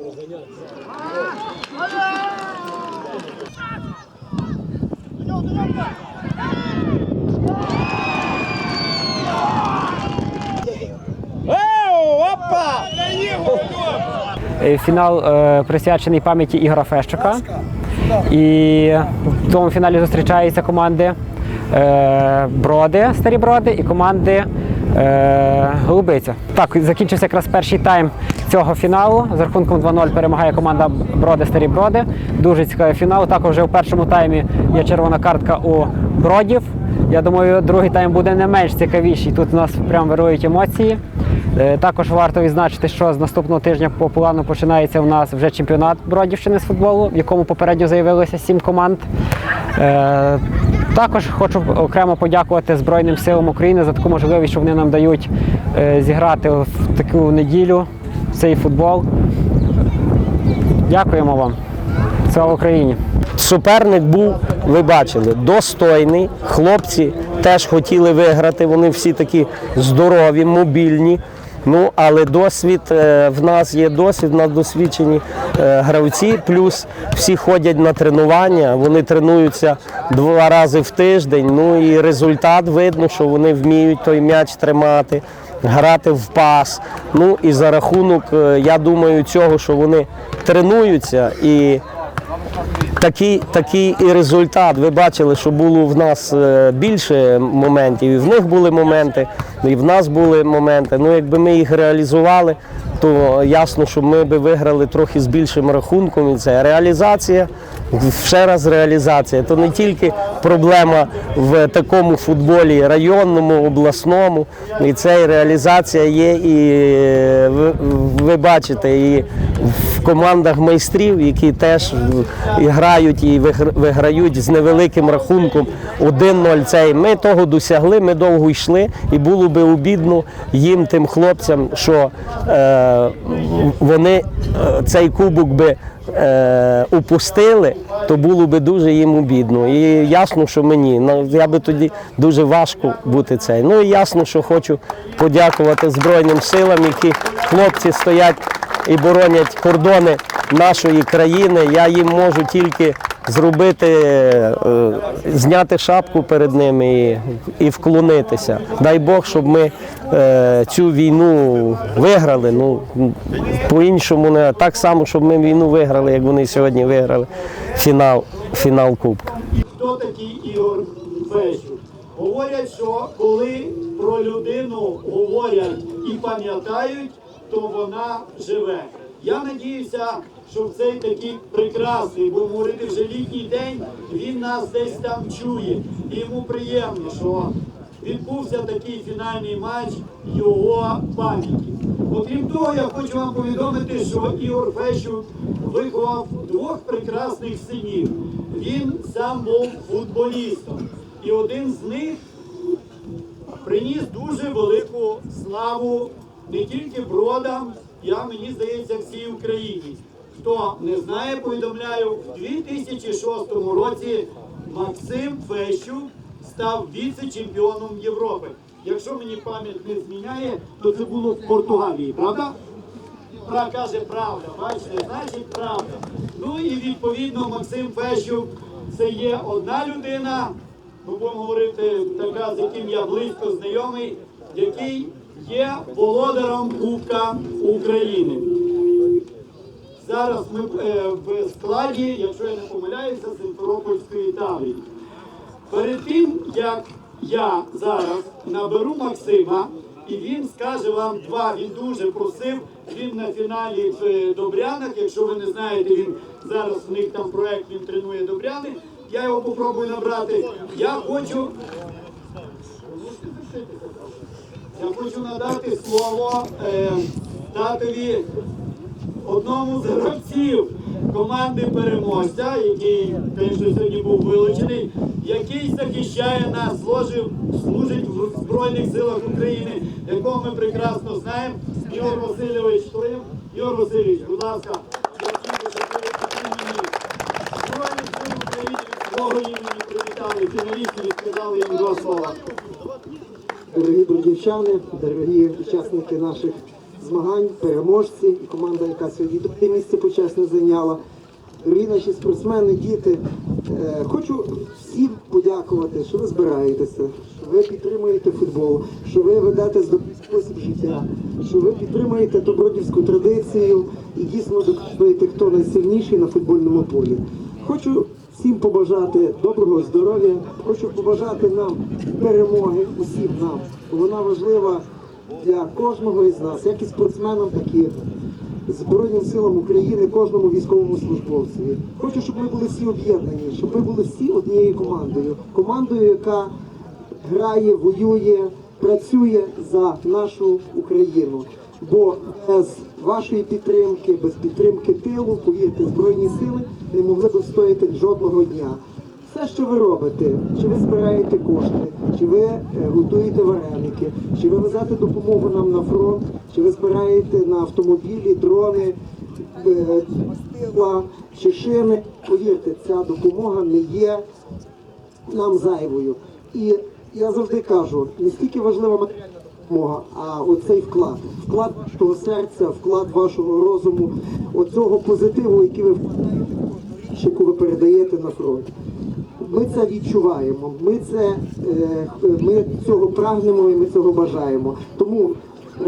Е, Фінал е, присвячений пам'яті Ігора Фещука. І в тому фіналі зустрічаються команди е, Броди, старі броди, і команди Голубиця. Так, закінчився якраз перший тайм цього фіналу. З рахунком 2-0 перемагає команда Броди, старі броди. Дуже цікавий фінал. Також вже у першому таймі є червона картка у бродів. Я думаю, другий тайм буде не менш цікавіший. Тут у нас прям вирують емоції. Е, Також варто відзначити, що з наступного тижня по плану починається у нас вже чемпіонат Бродівщини з футболу, в якому попередньо заявилося сім команд. Е, Також хочу окремо подякувати Збройним силам України за таку можливість, що вони нам дають е, зіграти в таку неділю цей футбол. Дякуємо вам. Слава Україні! Суперник був, ви бачили, достойний. Хлопці теж хотіли виграти. Вони всі такі здорові, мобільні. Ну, але досвід е, в нас є досвід, в нас досвідчені е, гравці. Плюс всі ходять на тренування, вони тренуються два рази в тиждень. Ну і результат видно, що вони вміють той м'яч тримати, грати в пас. Ну і за рахунок, е, я думаю, цього, що вони тренуються і такий, такий і результат. Ви бачили, що було в нас е, більше моментів, і в них були моменти, і в нас були моменти. Ну, якби ми їх реалізували, то ясно, що ми би виграли трохи з більшим рахунком. І це реалізація, ще раз реалізація. То не тільки проблема в такому футболі районному, обласному. І це і реалізація є, і ви, бачите, і в командах майстрів, які теж і грають і вигр- виграють з невеликим рахунком 1-0 цей. Ми того досягли, ми довго йшли, і було би обідно їм, тим хлопцям, що е, вони е, цей кубок би е, упустили, то було би дуже їм обідно. І ясно, що мені. Ну, Я би тоді дуже важко бути цей. Ну і ясно, що хочу подякувати Збройним силам, які хлопці стоять і боронять кордони нашої країни. Я їм можу тільки зробити, е, зняти шапку перед ними і, і вклонитися. Дай Бог, щоб ми е, цю війну виграли. Ну, по-іншому не так само, щоб ми війну виграли, як вони сьогодні виграли фінал, фінал Кубка. Хто такий Ігор Фещук? Говорять, що коли про людину говорять і пам'ятають, то вона живе. Я надіюся, що цей такий прекрасний, будемо говорити вже літній день, він нас десь там чує. І йому приємно, що відбувся такий фінальний матч його пам'яті. Окрім того, я хочу вам повідомити, що Ігор Фещук виховав двох прекрасних синів. Він сам був футболістом. І один з них приніс дуже велику славу не тільки бродам, я мені здається, всій Україні. Хто не знає, повідомляю, в 2006 році Максим Фещук став віце-чемпіоном Європи. Якщо мені пам'ять не зміняє, то це було в Португалії, правда? Пра каже правда, бачите, значить правда. Ну і відповідно Максим Фещук це є одна людина, ми будемо говорити така, з яким я близько знайомий, який є володаром Кубка України. Зараз ми е, в складі, якщо я не помиляюся, Симферопольської таврії. Перед тим, як я зараз наберу Максима, і він скаже вам два, він дуже просив, він на фіналі в е, Добрянах, якщо ви не знаєте, він зараз в них там проект, він тренує Добряни, я його попробую набрати. Я хочу. Я хочу надати слово е, татові одному з гравців команди переможця, який, звісно, сьогодні був вилучений, який захищає нас, служив, служить в Збройних силах України, якого ми прекрасно знаємо. Ігор Васильович Клим. Ігор Васильович, будь ласка, України від імені привітали фіналістів і сказали їм два слова. Дорогі бродівчани, дорогі учасники наших змагань, переможці і команда, яка сьогодні друге місце почесне зайняла. Дорогі наші спортсмени, діти, е, хочу всім подякувати, що ви збираєтеся, що ви підтримуєте футбол, що ви ведете здоровий спосіб життя, що ви підтримуєте добродівську традицію і дійсно доказуєте, хто найсильніший на футбольному полі. Хочу всім побажати доброго здоров'я, хочу побажати нам перемоги, усім нам. Вона важлива для кожного із нас, як і спортсменам, так і Збройним силам України, кожному військовому службовцеві. Хочу, щоб ми були всі об'єднані, щоб ми були всі однією командою. Командою, яка грає, воює, працює за нашу Україну. Бо без вашої підтримки, без підтримки тилу, повірте, збройні сили не могли б стояти жодного дня. Все, що ви робите, чи ви збираєте кошти, чи ви е, готуєте вареники, чи ви везете допомогу нам на фронт, чи ви збираєте на автомобілі, дрони, е, чи шини. Повірте, ця допомога не є нам зайвою. І я завжди кажу, не стільки важлива матеріальна допомога, а оцей вклад, вклад вашого серця, вклад вашого розуму, оцього позитиву, який ви вкладаєте кожну річ, яку ви передаєте на фронт. Ми це відчуваємо. Ми це е, ми цього прагнемо і ми цього бажаємо. Тому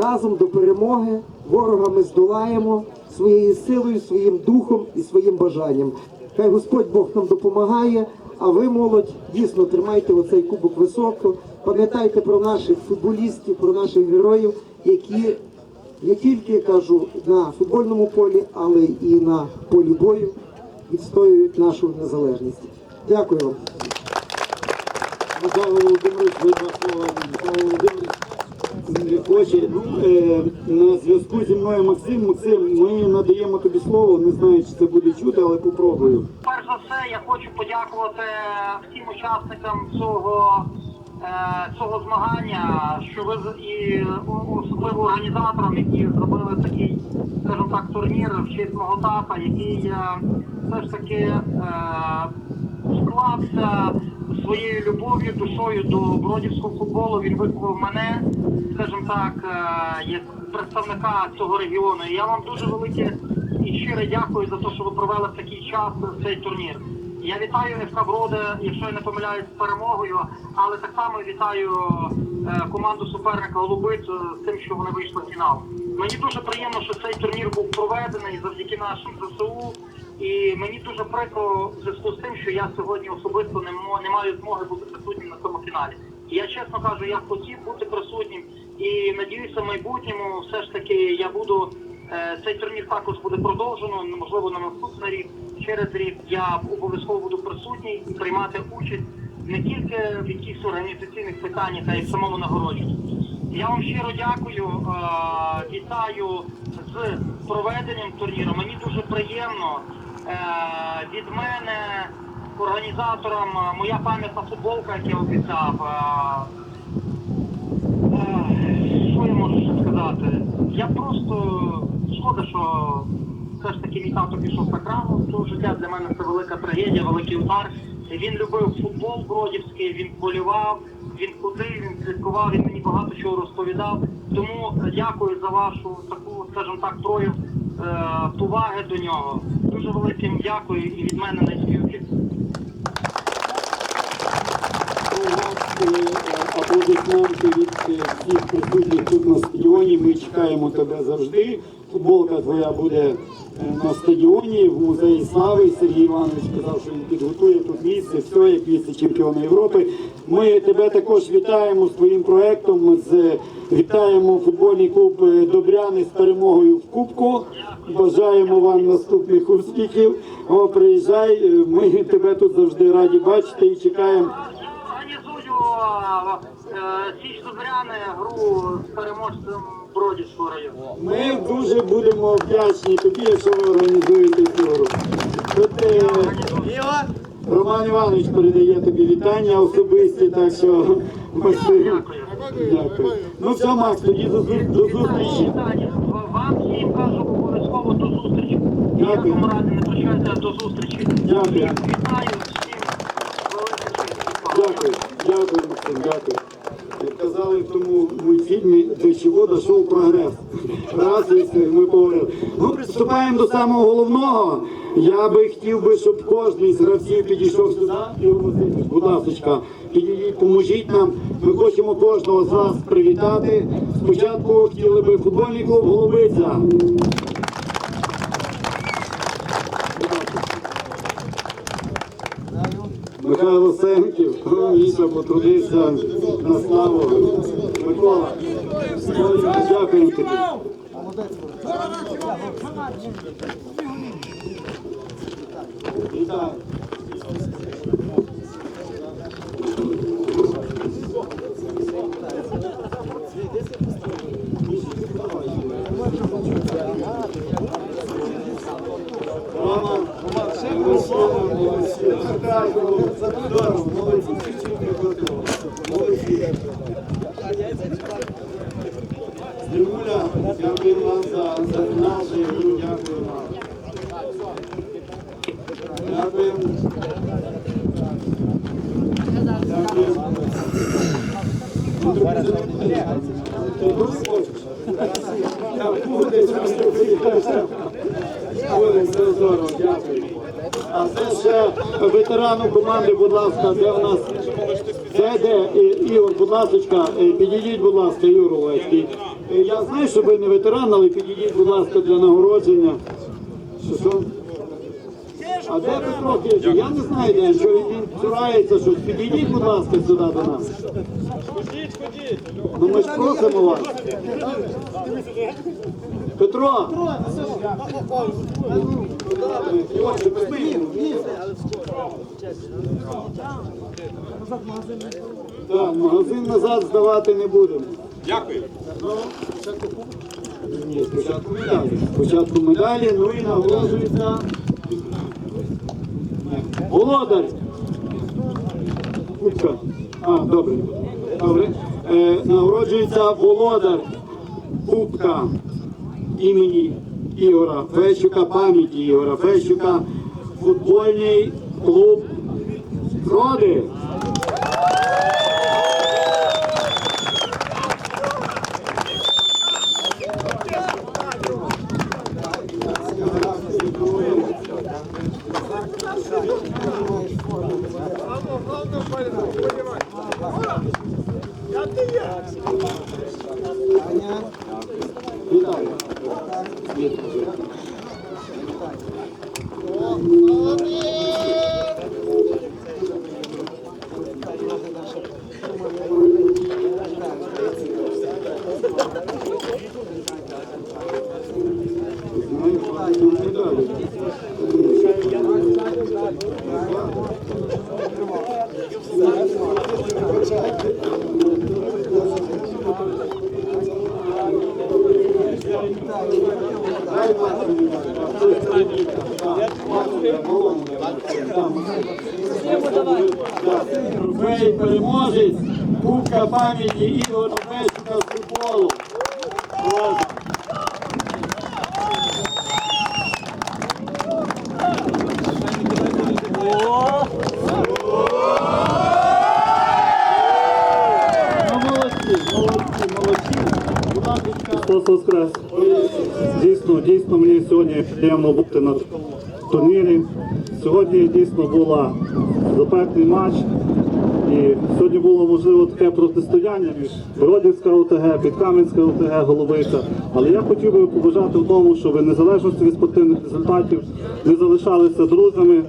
разом до перемоги ворога ми здолаємо своєю силою, своїм духом і своїм бажанням. Хай Господь Бог нам допомагає. А ви, молодь, дійсно тримайте оцей кубок високо. Пам'ятайте про наших футболістів, про наших героїв, які не тільки кажу на футбольному полі, але і на полі бою відстоюють нашу незалежність. Дякую. Михайло Володимирович, ви два слова. Михайло Володимирович хоче. Ну, е, на зв'язку зі мною Максим. Максим, ми надаємо тобі слово. Не знаю, чи це буде чути, але попробую. Перш за все, я хочу подякувати всім учасникам цього, е, цього змагання, що ви і особливо організаторам, які зробили такий, скажімо так, турнір в честь мого тата, який е, все ж таки склався своєю любов'ю, душою до бродівського футболу. Він виховав мене, скажімо так, е, як представника цього регіону. І я вам дуже велике і щиро дякую за те, що ви провели в такий час цей турнір. Я вітаю ФК Броди, якщо я не помиляюсь, з перемогою, але так само вітаю е, команду суперника Голубиць з тим, що вони вийшли в фінал. Мені дуже приємно, що цей турнір був проведений завдяки нашим ЗСУ. І мені дуже прикро в зв'язку з тим, що я сьогодні особисто не, не маю змоги бути присутнім на цьому фіналі. І я чесно кажу, я хотів бути присутнім і надіюся, в майбутньому все ж таки я буду е, цей турнір також буде продовжено. Можливо, на наступний рік, через рік я обов'язково буду присутній і приймати участь не тільки в якихось організаційних питаннях, а й в самому нагородженні. Я вам щиро дякую, е, вітаю з проведенням турніру. Мені дуже приємно від мене, організаторам, е, моя пам'ятна футболка, як я обіцяв. е, е, Що я можу сказати? Я просто шкода, що все ж таки мій тато пішов так рано. Того життя для мене це велика трагедія, великий удар. Він любив футбол бродівський, він болівав, він ходив, він слідкував, він мені багато чого розповідав. Тому дякую за вашу таку, скажімо так, прояв е, поваги до нього. Дуже великим дякую і від мене найспівки. Аплодисменти від всіх присутніх тут на стадіоні. Ми чекаємо тебе завжди. Футболка твоя буде на стадіоні в музеї слави. Сергій Іванович сказав, що він підготує тут місце, все як віце-чемпіон Європи. Ми тебе також вітаємо з твоїм проектом. З вітаємо футбольний клуб е, Добряни з перемогою в Кубку. Бажаємо вам наступних успіхів. О, приїжджай. Е, Ми тебе тут завжди раді бачити і чекаємо. Організую е, Січ Добряни гру з переможцем Бродівського району. Ми дуже будемо вдячні тобі, якщо ви організуєте цю гру. Тут, е, Роман Іванович передає тобі вітання особисті, так що Максим. Дякую. Ну все, Макс, тоді до, до зустрічі. Вам всім кажу обов'язково до зустрічі. Дякую. До зустрічі. Дякую. Вітаю всім. Дякую, дякую, Максим, дякую. Казали в тому мультфільмі «Дощевода шоу прогрес. Раз і ми поговорили. Ну, приступаємо до самого головного. Я би хотів би, щоб кожен з гравців підійшов сюди. Ігор Васильович, будь ласка, поможіть нам. Ми хочемо кожного з вас привітати. Спочатку хотіли би футбольний клуб Голубиця. Михайло Сенків, Міша потрудився на славу. Микола, дякую тобі. Вітаю. Рома, молодці. Здорово, молодці. Молодці. Дімуля, дякую вам за, за ігру, дякую вам. Дякую. Дякую. Так, буде, Буде, дякую. А це ще ветерану команди, будь ласка, де в нас це де Ігор, будь ласка, е, підійдіть, будь ласка, Ігор Олецький. Е, Я знаю, що ви не ветеран, але підійдіть, будь ласка, для нагородження. Що що? А де Петро Кижик? Я не знаю, де, що він цурається щось. Підійдіть, будь ласка, сюди до нас. Ну ми ж просимо вас. Петро! Так, магазин назад здавати не будемо. Дякую. Ні, спочатку медалі. Спочатку медалі, ну і нагороджується. Володар. Кубка. А, добре. Добре. Е, нагороджується володар Кубка імені Ігора Фещука, пам'яті Ігора Фещука, футбольний клуб Роди. Вітаю. Трофей переможець, Кубка пам'яті Ігора Фещука з футболу. Дійсно, дійсно мені сьогодні приємно бути на турнірі. Сьогодні дійсно була запеклий матч. І сьогодні було можливо таке протистояння між Бродівська ОТГ, Підкам'янська ОТГ, Головиця. Але я хотів би побажати в тому, щоб незалежності від спортивних результатів ми залишалися друзями,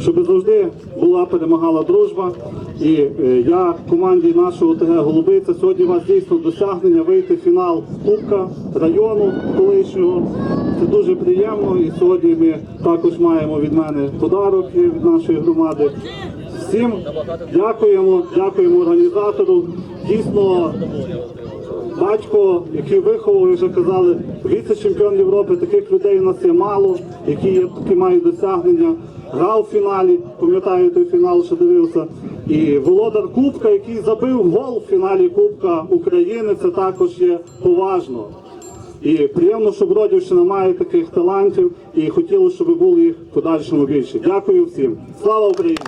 щоб завжди була перемагала дружба. І е, я команді нашого ОТГ Голубиця сьогодні у вас дійсно досягнення вийти в фінал Кубка району колишнього. Це дуже приємно. І сьогодні ми також маємо від мене подарок від нашої громади. Всім дякуємо, дякуємо організатору. Дійсно, батько, який виховував, вже казали, віце-чемпіон Європи, таких людей у нас є мало, які є, такі мають досягнення. Грав в фіналі, пам'ятаю той фінал, що дивився. І володар Кубка, який забив гол в фіналі Кубка України, це також є поважно. І приємно, що Бродівщина має таких талантів, і хотілося, щоб було їх подальшому більше. Дякую всім. Слава Україні!